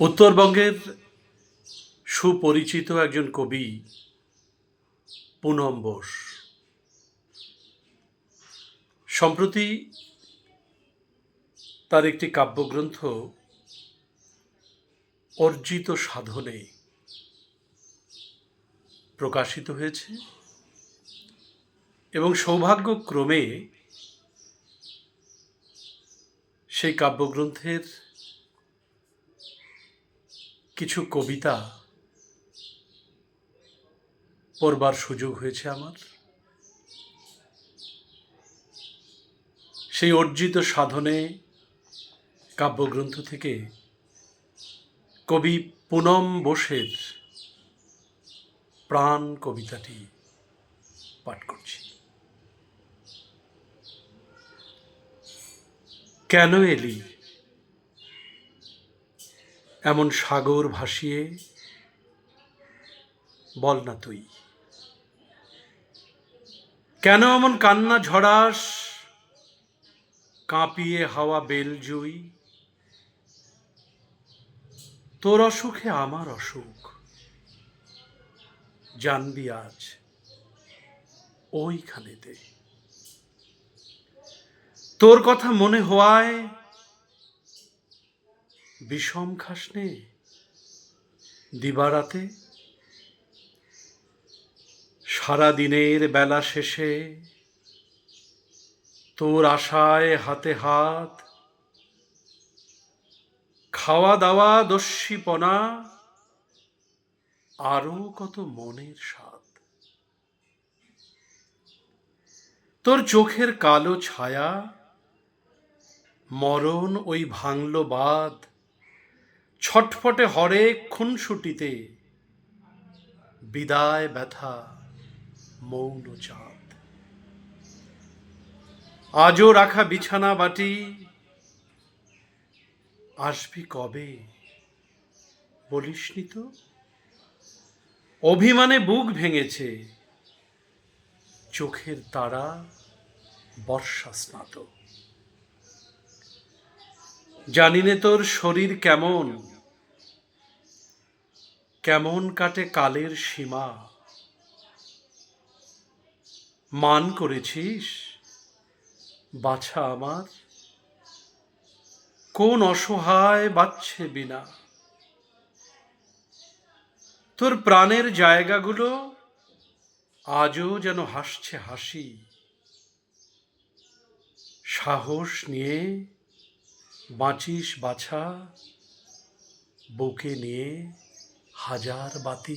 উত্তরবঙ্গের সুপরিচিত একজন কবি, পুনম বোস। সম্প্রতি তার একটি কাব্যগ্রন্থ, অর্জিত সাধনে প্রকাশিত হয়েছে এবং সৌভাগ্যক্রমে সেই কাব্যগ্রন্থের কিছু কবিতা পড়বার সুযোগ হয়েছে আমার। সেই অর্জিত সাধনে কাব্যগ্রন্থ থেকে কবি পুনম বোসের প্রাণ কবিতাটি পাঠ করছি। কেন এলি? এমন সাগর ভাসিয়ে বল না তুই। কেন এমন কান্না ঝড়াস? কাঁপিয়ে হাওয়া বেল জুই। তোর অসুখে আমার অসুখ। জানবি আজ ওইখানেতে। তোর কথা মনে হওয়ায় বিষম খাস নে দিবারাতে সারা দিনের বেলা শেষে তোর আশায় হাতে হাত খাওয়া দাওয়া দস্যিপনা, আরও কত মনের স্বাদ? তোর চোখের কালো ছায়া, মরণ ওই ভাঙল বাদ ছটফটে হরেক খুনসুটিতে। বিদায় ব্যথা, মৌন চাঁদ। আজও রাখা বিছানা বাটি। আসবি কবে, বলিসনি তো? অভিমানে বুক ভেঙেছে। চোখের তারা বর্ষা স্নাত জানি তোর শরীর কেমন। কেমন কাটে কালের সীমা? মান করেছিস, বাছা আমার। কোন অসহায় বাচ্ছে বিনা? তোর প্রাণের জায়গাগুলো আজও যেন হাসছে হাসি। সাহস নিয়ে বাঁচিস, বাছা। বুকে নিয়ে हज़ार बातें